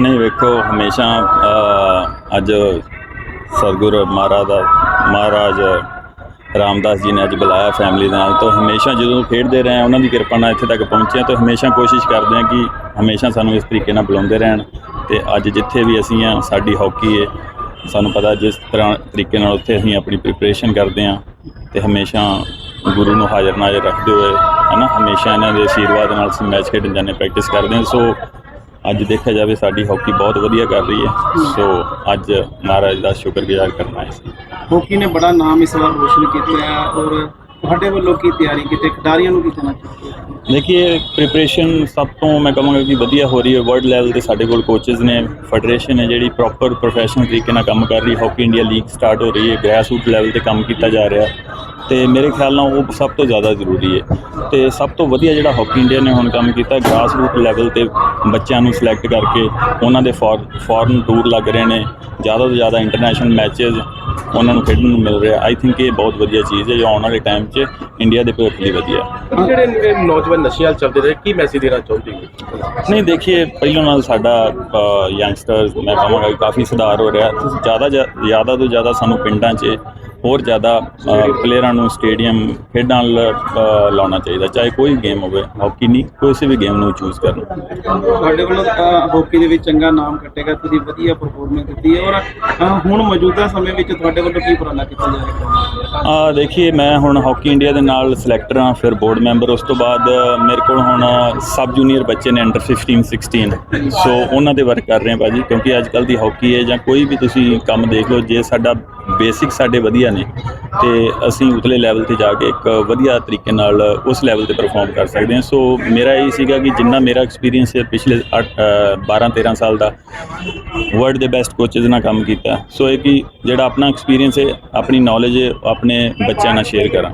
ਨਹੀਂ ਵੇਖੋ ਹਮੇਸ਼ਾ ਅੱਜ ਸਤਿਗੁਰ ਮਹਾਰਾਜ ਦਾ ਮਹਾਰਾਜ ਰਾਮਦਾਸ ਜੀ ਨੇ ਅੱਜ ਬੁਲਾਇਆ ਫੈਮਿਲੀ ਦੇ ਨਾਲ। ਤਾਂ ਹਮੇਸ਼ਾ ਜਦੋਂ ਖੇਡਦੇ ਰਹੇ ਹਾਂ, ਉਹਨਾਂ ਦੀ ਕਿਰਪਾ ਨਾਲ ਇੱਥੇ ਤੱਕ ਪਹੁੰਚੇ ਹਾਂ ਤਾਂ ਹਮੇਸ਼ਾ ਕੋਸ਼ਿਸ਼ ਕਰਦੇ ਹਾਂ ਕਿ ਹਮੇਸ਼ਾ ਸਾਨੂੰ ਇਸ ਤਰੀਕੇ ਨਾਲ ਬੁਲਾਉਂਦੇ ਰਹਿਣ। ਤੇ ਅੱਜ ਜਿੱਥੇ ਵੀ ਅਸੀਂ ਆ ਸਾਡੀ ਹਾਕੀ ਹੈ ਸਾਨੂੰ ਪਤਾ ਜਿਸ ਤਰ੍ਹਾਂ ਤਰੀਕੇ ਨਾਲ ਉੱਥੇ ਅਸੀਂ ਆਪਣੀ ਪ੍ਰੀਪਰੇਸ਼ਨ ਕਰਦੇ ਹਾਂ ਤੇ ਹਮੇਸ਼ਾ ਗੁਰੂ ਨੂੰ ਹਾਜ਼ਰ ਨਾਜ਼ਰ ਰੱਖਦੇ ਹੋਏ ਹਨਾ ਹਮੇਸ਼ਾ ਇਹਨਾਂ ਦੇ ਆਸ਼ੀਰਵਾਦ ਨਾਲ ਅਸੀਂ ਮੈਚ ਖੇਡਣ ਜਾਂਦੇ ਪ੍ਰੈਕਟਿਸ ਕਰਦੇ ਹਾਂ। ਸੋ ਅੱਜ ਦੇਖਿਆ ਜਾਵੇ ਸਾਡੀ ਹਾਕੀ ਬਹੁਤ ਵਧੀਆ ਕਰ ਰਹੀ ਹੈ। ਸੋ ਅੱਜ ਮਹਾਰਾਜ ਦਾ ਸ਼ੁਕਰਗੁਜ਼ਾਰ ਕਰਨਾ ਹੈ। ਹਾਕੀ ਨੇ ਬੜਾ ਨਾਮ ਇਸ ਵਾਰ ਰੋਸ਼ਨ ਕੀਤਾ ਹੈ ਔਰ ਤੁਹਾਡੇ ਵੱਲੋਂ ਕੀ ਤਿਆਰੀ ਕੀਤੀ ਖਿਡਾਰੀਆਂ ਨੂੰ ਕੀ ਕਹਿਣਾ ਦੇਖੀਏ ਪ੍ਰੀਪਰੇਸ਼ਨ ਸਭ ਤੋਂ ਮੈਂ ਕਹਾਂਗਾ ਕਿ ਵਧੀਆ ਹੋ ਰਹੀ ਹੈ। ਵਰਲਡ ਲੈਵਲ ਤੇ ਸਾਡੇ ਕੋਲ ਕੋਚਸ ਨੇ ਫੈਡਰੇਸ਼ਨ ਹੈ ਜਿਹੜੀ ਪ੍ਰੋਪਰ ਪ੍ਰੋਫੈਸ਼ਨਲ ਤਰੀਕੇ ਨਾਲ ਕੰਮ ਕਰ ਰਹੀ ਹੈ। ਹਾਕੀ ਇੰਡੀਆ ਲੀਗ ਸਟਾਰਟ ਹੋ ਰਹੀ ਹੈ। ਗ੍ਰੈਸ ਰੂਟ ਲੈਵਲ ਤੇ ਕੰਮ ਕੀਤਾ ਜਾ ਰਿਹਾ। ਤੇ ਮੇਰੇ ਖਿਆਲ ਨਾਲ ਉਹ ਸਭ ਤੋਂ ਜ਼ਿਆਦਾ ਜ਼ਰੂਰੀ ਹੈ। ਤੇ ਸਭ ਤੋਂ ਵਧੀਆ ਜਿਹੜਾ ਹਾਕੀ ਇੰਡੀਆ ਨੇ ਹੁਣ ਕੰਮ ਕੀਤਾ ਗ੍ਰਾਸ ਰੂਟ ਲੈਵਲ ਤੇ ਬੱਚਿਆਂ ਨੂੰ ਸਿਲੈਕਟ ਕਰਕੇ ਉਹਨਾਂ ਦੇ ਫੋਰਨ ਟੂਰ ਲੱਗ ਰਹੇ ਨੇ। ਜ਼ਿਆਦਾ ਤੋਂ ਜ਼ਿਆਦਾ ਇੰਟਰਨੈਸ਼ਨਲ ਮੈਚਸ ਉਹਨਾਂ ਨੂੰ ਖੇਡਣ ਨੂੰ ਮਿਲ ਰਿਹਾ। ਆਈ ਥਿੰਕ ਇਹ ਬਹੁਤ ਵਧੀਆ ਚੀਜ਼ ਹੈ ਜੋ ਆਉਣ ਵਾਲੇ ਟਾਈਮ 'ਚ ਇੰਡੀਆ ਦੇ ਭਵਿੱਖ ਲਈ ਵਧੀਆ ਹੈ। ਜਿਹੜੇ ਨੌਜਵਾਨ ਵੱਲ ਚੱਲਦੇ ਰਹੇ ਕੀ ਮੈਸੇਜ ਦੇਣਾ ਚਾਹੁੰਦੇ ਹੋ ਨਹੀਂ ਦੇਖੀਏ ਪਹਿਲੋਂ ਨਾਲ ਸਾਡਾ ਯੰਗਸਟਰਸ ਮੈਂ ਕਹਾਂਗਾ ਕਾਫੀ ਸੁਧਾਰ ਹੋ ਰਿਹਾ। ਜ਼ਿਆਦਾ ਜ਼ਿਆਦਾ ਤੋਂ ਜ਼ਿਆਦਾ ਸਾਨੂੰ ਪਿੰਡਾਂ 'ਚ ਹੋਰ ਜ਼ਿਆਦਾ ਪਲੇਅਰਾਂ ਨੂੰ ਸਟੇਡੀਅਮ ਖੇਡਾਂ ਨਾਲ ਲਾਉਣਾ ਚਾਹੀਦਾ ਚਾਹੇ ਕੋਈ ਗੇਮ ਹੋਵੇ ਹਾਕੀ ਨਹੀਂ ਕਿਸੇ ਵੀ ਗੇਮ ਨੂੰ ਚੂਜ਼ ਕਰਨ। ਤੁਹਾਡੇ ਵੱਲੋਂ ਹਾਕੀ ਦੇ ਵਿੱਚ ਚੰਗਾ ਨਾਮ ਕੱਟੇਗਾ ਤੁਸੀਂ ਵਧੀਆ ਪਰਫਾਰਮੈਂਸ ਦਿੱਤੀ ਹੈ ਔਰ ਹੁਣ ਮੌਜੂਦਾ ਸਮੇਂ ਵਿੱਚ ਤੁਹਾਡੇ ਵੱਲੋਂ ਕੀ ਉਪਰਾਲਾ ਕੀਤਾ ਜਾ ਰਿਹਾ ਹੈ? ਆ ਦੇਖੀਏ ਮੈਂ ਹੁਣ ਹਾਕੀ ਇੰਡੀਆ ਦੇ ਨਾਲ ਸਿਲੈਕਟਰ ਹਾਂ ਫਿਰ ਬੋਰਡ ਮੈਂਬਰ ਉਸ ਤੋਂ ਬਾਅਦ ਮੇਰੇ ਕੋਲ ਹੁਣ ਸਬ ਜੂਨੀਅਰ ਬੱਚੇ ਨੇ ਅੰਡਰ 15 16 ਸੋ ਉਹਨਾਂ ਦੇ ਵਰਕ ਕਰ ਰਹੇ ਹਾਂ ਭਾਜੀ ਕਿਉਂਕਿ ਅੱਜ ਕੱਲ ਦੀ ਹਾਕੀ ਹੈ ਜਾਂ ਕੋਈ ਵੀ ਤੁਸੀਂ ਕੰਮ ਦੇਖ ਲਓ ਜੇ ਸਾਡਾ ਬੇਸਿਕ ਸਾਡੇ ਵਧੀਆ ਨੇ ਤੇ ਅਸੀਂ ਉਤਲੇ ਲੈਵਲ ਤੇ ਜਾ ਕੇ ਇੱਕ ਵਧੀਆ ਤਰੀਕੇ ਨਾਲ ਉਸ ਲੈਵਲ ਤੇ ਪਰਫਾਰਮ ਕਰ ਸਕਦੇ ਹਾਂ। ਸੋ ਮੇਰਾ ਇਹ ਸੀਗਾ ਕਿ ਜਿੰਨਾ ਮੇਰਾ ਐਕਸਪੀਰੀਅੰਸ ਹੈ ਪਿਛਲੇ 12 13 ਸਾਲ ਦਾ ਵਰਲਡ ਦੇ ਬੈਸਟ ਕੋਚਸ ਨਾਲ ਕੰਮ ਕੀਤਾ। ਸੋ ਇਹ ਕਿ ਜਿਹੜਾ ਆਪਣਾ ਐਕਸਪੀਰੀਅੰਸ ਹੈ, ਆਪਣੀ ਨੌਲੇਜ ਹੈ ਆਪਣੇ ਬੱਚਿਆਂ ਨਾਲ ਸ਼ੇਅਰ ਕਰਾਂ।